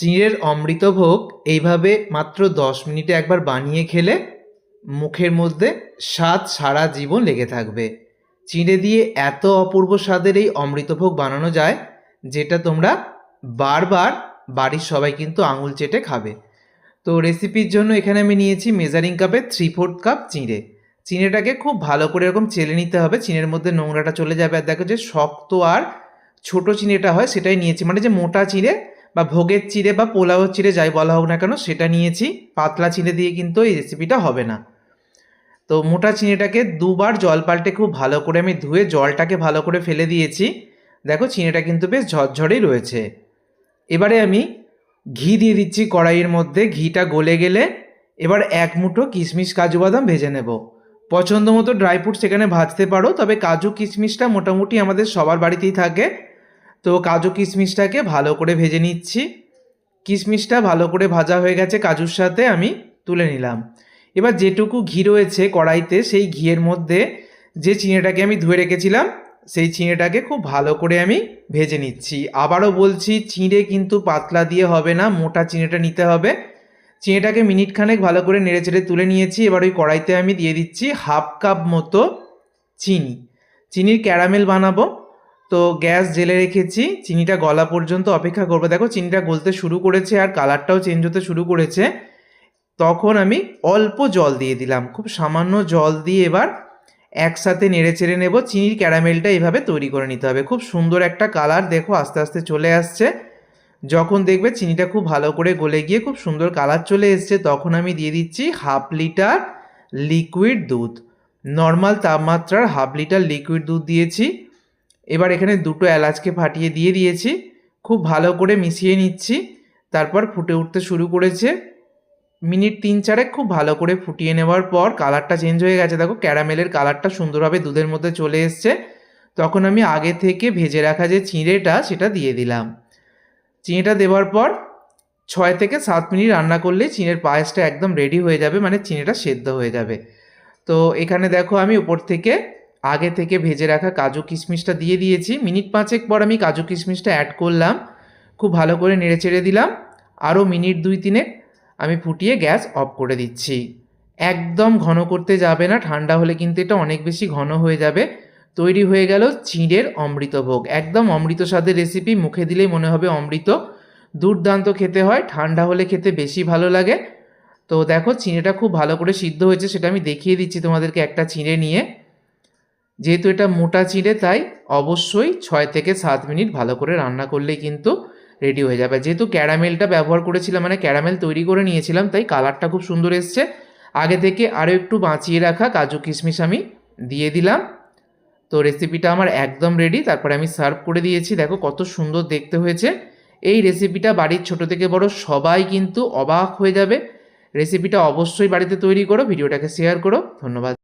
চিঁড়ের অমৃতভোগ এইভাবে মাত্র দশ মিনিটে একবার বানিয়ে খেলে মুখের মধ্যে স্বাদ সারা জীবন লেগে থাকবে। চিঁড়ে দিয়ে এত অপূর্ব স্বাদের এই অমৃতভোগ বানানো যায়, যেটা তোমরা বারবার বাড়ির সবাই কিন্তু আঙুল চেটে খাবে। তো রেসিপির জন্য এখানে আমি নিয়েছি মেজারিং কাপে থ্রি ফোর্থ কাপ চিঁড়ে। চিঁড়েটাকে খুব ভালো করে এরকম চেলে নিতে হবে চিনের মধ্যে নোংরাটা চলে যাবে। আর দেখো যে শক্ত আর ছোট চিঁড়েটা হয়, সেটাই নিয়েছি। মানে যে মোটা চিঁড়ে বা ভোগের চিড়ে বা পোলাওর চিড়ে যাই বলা হোক না কেন, সেটা নিয়েছি। পাতলা চিড়ে দিয়ে কিন্তু এই রেসিপিটা হবে না। তো মোটা চিনিটাকে দুবার জল পাল্টে খুব ভালো করে আমি ধুয়ে জলটাকে ভালো করে ফেলে দিয়েছি। দেখো চিনিটা কিন্তু বেশ ঝরঝরেই রয়েছে। এবারে আমি ঘি দিয়ে দিচ্ছি কড়াইয়ের মধ্যে। ঘিটা গলে গেলে এবার এক মুঠো কিশমিশ কাজু বাদাম ভেজে নেব। পছন্দ মতো ড্রাই ফ্রুট সেখানে ভাজতে পারো, তবে কাজু কিশমিশটা মোটামুটি আমাদের সবার বাড়িতেই থাকে। তো কাজু কিশমিশটাকে ভালো করে ভেজে নিচ্ছি। কিশমিশটা ভালো করে ভাজা হয়ে গেছে কাজুর সাথে আমি তুলে নিলাম। এবার যেটুকু ঘি রয়েছে কড়াইতে সেই ঘিয়ের মধ্যে যে চিঁড়েটাকে আমি ধুয়ে রেখেছিলাম, সেই চিঁড়েটাকে খুব ভালো করে আমি ভেজে নিচ্ছি। আবারও বলছি, চিঁড়ে কিন্তু পাতলা দিয়ে হবে না, মোটা চিঁড়েটা নিতে হবে। চিঁড়েটাকে মিনিট খানেক ভালো করে নেড়ে চেড়ে তুলে নিয়েছি। এবার ওই কড়াইতে আমি দিয়ে দিচ্ছি হাফ কাপ মতো চিনি। চিনির ক্যারামেল বানাবো। তো গ্যাস জেলে রেখেছি, চিনিটা গলা পর্যন্ত অপেক্ষা করব। দেখো, চিনিটা গলতে শুরু করেছে আর কালারটাও চেঞ্জ হতে শুরু করেছে। তখন আমি অল্প জল দিয়ে দিলাম, খুব সামান্য জল দিয়ে এবার একসাথে নেড়ে চেড়ে নেব। চিনির ক্যারামেলটা এভাবে তৈরি করে নিতে হবে। খুব সুন্দর একটা কালার দেখো, আস্তে আস্তে চলে আসছে। যখন দেখবে চিনিটা খুব ভালো করে গলে গিয়ে খুব সুন্দর কালার চলে এসছে, তখন আমি দিয়ে দিচ্ছি হাফ লিটার লিকুইড দুধ। নর্মাল তাপমাত্রার হাফ লিটার লিকুইড দুধ দিয়েছি। এবার এখানে দুটো এলাচকে ফাটিয়ে দিয়ে দিয়েছি। খুব ভালো করে মিশিয়ে নিচ্ছি। তারপর ফুটে উঠতে শুরু করেছে। মিনিট তিন চারেক খুব ভালো করে ফুটিয়ে নেওয়ার পর কালারটা চেঞ্জ হয়ে গেছে। দেখো, ক্যারামেলের কালারটা সুন্দরভাবে দুধের মধ্যে চলে এসছে। তখন আমি আগে থেকে ভেজে রাখা যে চিঁড়েটা, সেটা দিয়ে দিলাম। চিঁড়েটা দেওয়ার পর ছয় থেকে সাত মিনিট রান্না করলেই চিঁড়ের পায়েসটা একদম রেডি হয়ে যাবে মানে চিঁড়েটা সেদ্ধ হয়ে যাবে। তো এখানে দেখো আমি উপর থেকে আগে থেকে ভেজে রাখা কাজু কিশমিশটা দিয়ে দিয়েছি। মিনিট পাঁচেক পর আমি কাজু কিশমিশটা অ্যাড করলাম। খুব ভালো করে নেড়ে চেড়ে দিলাম। আরও মিনিট দুই তিনেক আমি ফুটিয়ে গ্যাস অফ করে দিচ্ছি। একদম ঘন করতে যাবে না, ঠান্ডা হলে কিন্তু এটা অনেক বেশি ঘন হয়ে যাবে। তৈরি হয়ে গেল চিঁড়ের অমৃতভোগ। একদম অমৃত স্বাদের রেসিপি মুখে দিলেই মনে হবে অমৃত। দুর্দান্ত খেতে হয়, ঠান্ডা হলে খেতে বেশি ভালো লাগে। তো দেখো, চিঁড়েটা খুব ভালো করে সিদ্ধ হয়েছে সেটা আমি দেখিয়ে দিচ্ছি তোমাদেরকে একটা চিঁড়ে নিয়ে। যেহেতু এটা মোটা চিঁড়ে, তাই অবশ্যই ছয় থেকে সাত মিনিট ভালো করে রান্না করলেই কিন্তু রেডি হয়ে যাবে। যেহেতু ক্যারামেলটা ব্যবহার করেছিলাম মানে ক্যারামেল তৈরি করে নিয়েছিলাম, তাই কালারটা খুব সুন্দর এসছে। আগে থেকে আরও একটু বাঁচিয়ে রাখা কাজু কিশমিশ আমি দিয়ে দিলাম। তো রেসিপিটা আমার একদম রেডি তারপরে আমি সার্ভ করে দিয়েছি। দেখো কত সুন্দর দেখতে হয়েছে। এই রেসিপিটা বাড়ির ছোট থেকে বড় সবাই কিন্তু অবাক হয়ে যাবে। রেসিপিটা অবশ্যই বাড়িতে তৈরি করো, ভিডিওটাকে শেয়ার করো। ধন্যবাদ।